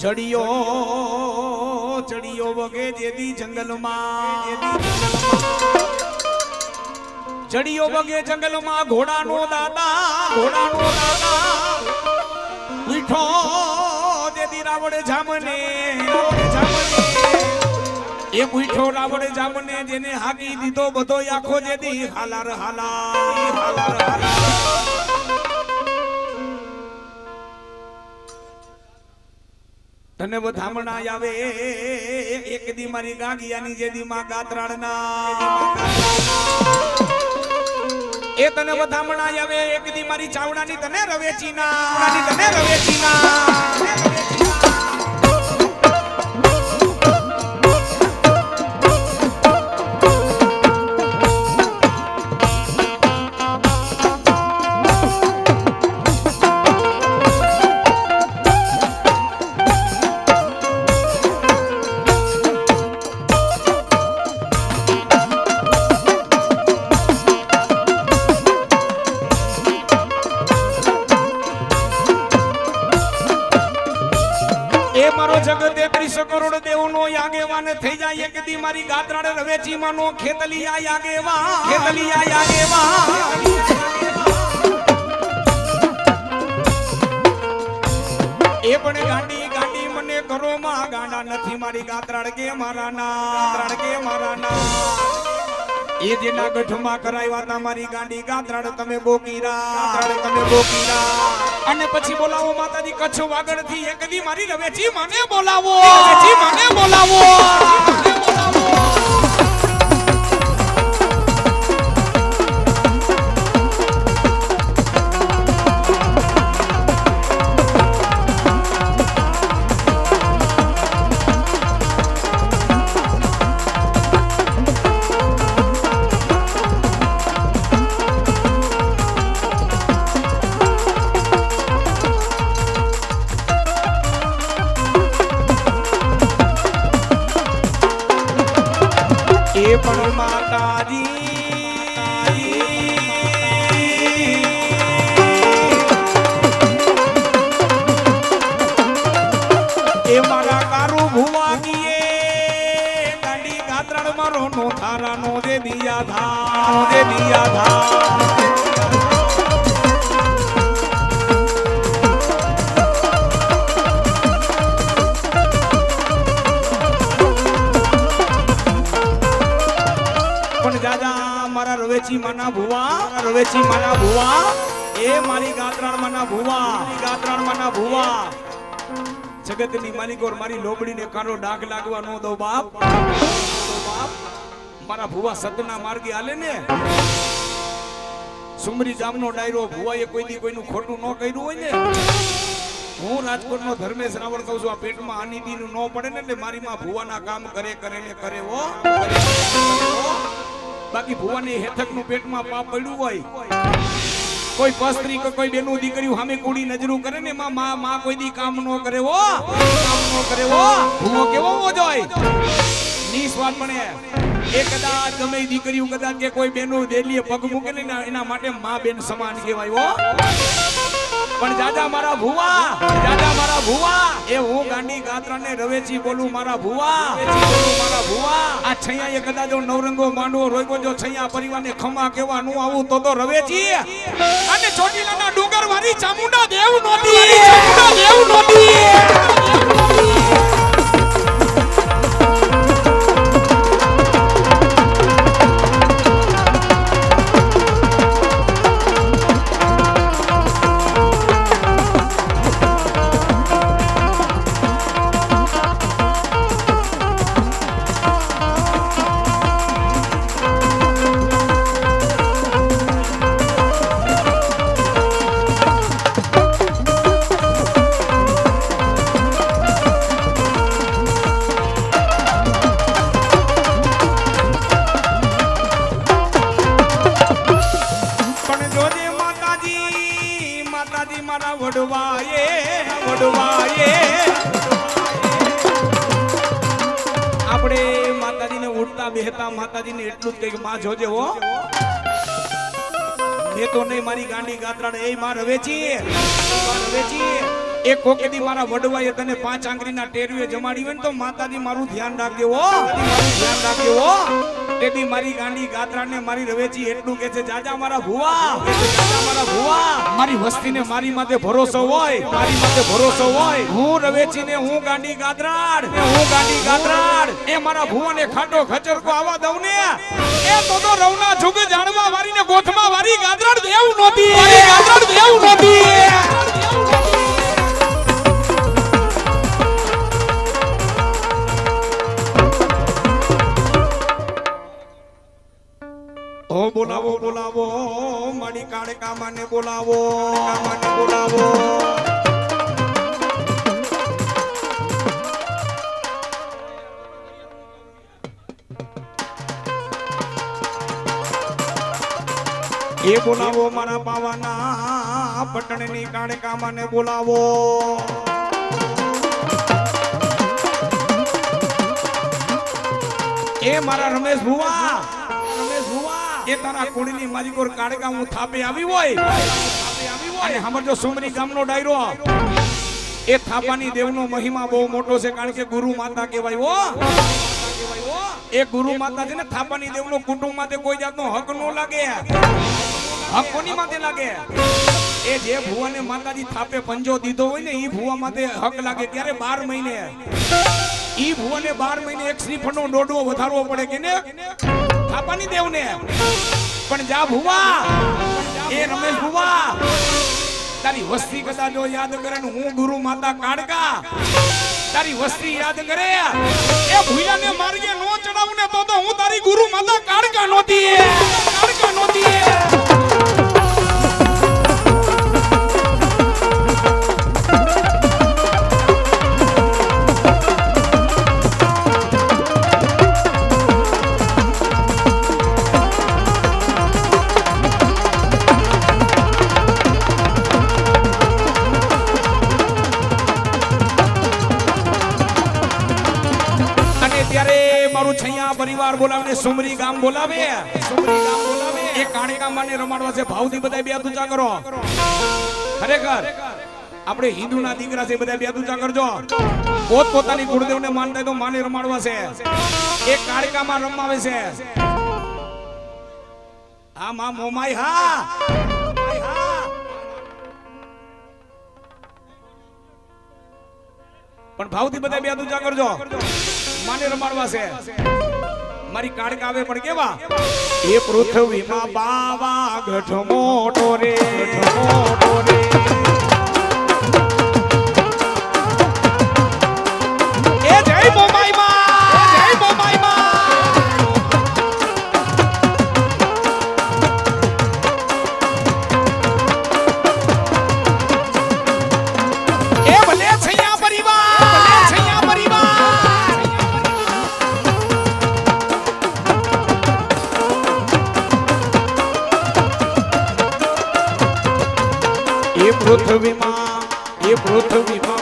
ચડિયો ચડિયો વગે જેદી જંગલમાં. ચડિયો વગે જંગલમાં ઘોડાનો દાદા ઘોડાનો દાદા. મીઠો જેદી રાવણ જામને એ મીઠો રાવણ જામને જેને હાકી દીધો બધો આખો જેદી. હાલાર હાલા હાલાર હાલા તને વધામણા આવે. એક દી મારી ગાગિયાની જે દી માં ગાત્રાળના. એ તને વધામણા આવે. એક દી મારી ચાવડાની તને રવેચીના. તને રવેચીના. જગત એકત્રીસ કરોડ દેવનો આગેવાન થઈ જાય એક દી મારી ગાત્રાળે રવેચી માનો ખેતલિયા યાગેવા ખેતલિયા યાગેવા એ પણ ગાંડી ગાંડી, મને ઘરોમાં ગાંડા નથી મારી ગાત્રાળ કે મારા ના ગાત્રાળ કે મારા ના એ જેના ગઢમાં કરાવ્યા તા મારી ગાંડી ગાત્રાળ તમે બોકીરા તમે બોકીરા અને પછી બોલાવો માતાજી કચ્છ વાગડથી એક દી મારી રવેચી મને બોલાવો. રવેચી મને મને બોલાવો. પણ માતાજી. એ મારા કારુ ભુવા ગીએ ગાડી ગાત્રાળ મારો નો થારા નો દે દિયા ધા દિયા ધા રવેચી માના ભુવા, રવેચી માના ભુવા. એ મારી ગાત્રાણ માના ભુવા, મારી ગાત્રાણ માના ભુવા. જગતની માલિક ઓર મારી લોબડીને કારો ડાઘ લાગવા નો દો બાપ. મારા ભુવા સતના માર્ગે આલે ને. સુમરી જામનો ડાયરો ભુવાએ કોઈ દી કોઈનું ખોટું ન કર્યું હોય ને. હું રાજકોટનો ધર્મેશ રાવળ કહું છું, આ પેટમાં આનીદીનું ન પડે ને એટલે મારી માં ભુવાના કામ કરે કરે ને કરે ઓ. બાકી ભુવાની હેઠકનું પેટમાં પાપ પડ્યું હોય. કોઈ પસ્ત્રી કે કોઈ બેનું દીકરીઓ સામે કુડી નજરું કરે ને, માં માં માં કોઈ દી કામ ન કરે હો. કામ ન કરે હો. ભૂવો કેવો જોઈએ? નિસ્વાદ બને એ કદાચ ગમે દીકરીઓ કદાચ કે કોઈ બેનું દેલીએ પગ મૂકે ને, એના- માટે માં બેન સમાન કહેવાય હો. પણ જાજા મારા ભુવા, જાજા મારા ભુવા, એ હું ગાંડી ગાત્રાને રવેચી બોલું મારા ભુવા મારા ભુવા. આ છૈયા એ કદાચ નવરંગો માંડવો રોગો જો છૈયા પરિવારને ખમા કેવા નું આવું તો તો રવેચી. અને ચોટીલાના ડુંગર વાળી ચામુંડા દેવ નોતી ચામુંડા દેવ નોતી માતાજી મારા વડવાએ વડવાએ. આપણે માતાજીને ઉઠતા બેહતા માતાજીને એટલું જ કહીએ માં જોજે હો મેં તો નહીં મારી ગાંડી ગાત્રાને એ માં રવેચી. માં રવેચી. એ કોકેદી મારા વડવાએ તને પાંચ આંગળીના ટેરવે જમાડી હોય તો માતાજી મારું ધ્યાન રાખજો હો. મારું ધ્યાન રાખજો હો. તેથી મારી ગાંડી ગાત્રાને મારી રવેચી એટલું કે છે, જાજા મારા ભુવા જાજા મારા ભુવા. મારી વસ્તીને મારી માથે ભરોસો હોય, મારી માથે ભરોસો હોય. હું રવેચીને હું ગાંડી ગાત્રાડ હું ગાંડી ગાત્રાડ. એ મારા ભુવાને ખાટો ખચરકો આવા દઉં ને. એ તો તો રવના જુગ જાણવા વારીને ગોથમાં વારી ગાત્રાડ દેવું નહોતી. ગાત્રાડ દેવું નહોતી. બોલાવો બોલાવો મણી કાળે કામાને બોલાવો કામાને બોલાવો. એ બોલાવો મારા પાવાના, પટણની કાળે કામાને બોલાવો. એ મારા રમેશ ભુવા રમેશ ભુવા. એ તારા કુળની મારી કોર હું થાપે આવી હોય. અને સમજો સુમરી ગામનો ડાયરો એ થાપાની દેવનો મહિમા બહુ મોટો છે, કારણ કે ગુરુ માતા કહેવાય ઓ એ ગુરુ માતા છે ને, થાપાની દેવનો કુટુંબ માટે કોઈ જાતનો હક નો લાગે. હક કોની માટે લાગે? એ જે ભુવાને માતાજી થાપે પંજો દીધો હોય ને એ ભુવા માટે હક લાગે. ત્યારે બાર મહિને. ઈ ભુવાને બાર મહિને એક શ્રીફળનો દોડવો વધારવો પડે કે ને? થાપાની દેવને. પણ જા ભુવા. એ રમેશ ભુવા. તારી વસ્તી કદાચ જો યાદ કરે ને હું ગુરુ માતા કાળકા તારી વસ્તી યાદ કરે. એ ભૂયાને માર્ગે નો ચડાવું ને તો તો હું તારી ગુરુ માતા કાળકા નોતી કાળકા નોતી પરિવાર સુમરી ગામ બોલાવે. સુમરી ગામ બોલાવે. એ કાણેકા માને રમાડવા છે. ભાવથી બધા બે દુચા કરો. ખરેખર આપણે હિન્દુના દીકરા છે બધા બે દુચા કરજો. પોત પોતાની ગુરુદેવને માનતા તો માને રમાડવા છે. એ કાળકામાં રમાવે છે. હા માં મોમાઈ હા. પણ ભાવથી બધા બે દૂજા કરજો. માને રમાડવા છે. મારી કાળકા આવે પણ કેવા? એ પૃથ્વીમાં બાવા ગઢ મોટો રે ગઢ મોટો રે. પૃથ્વીમાં એ પૃથ્વીમાં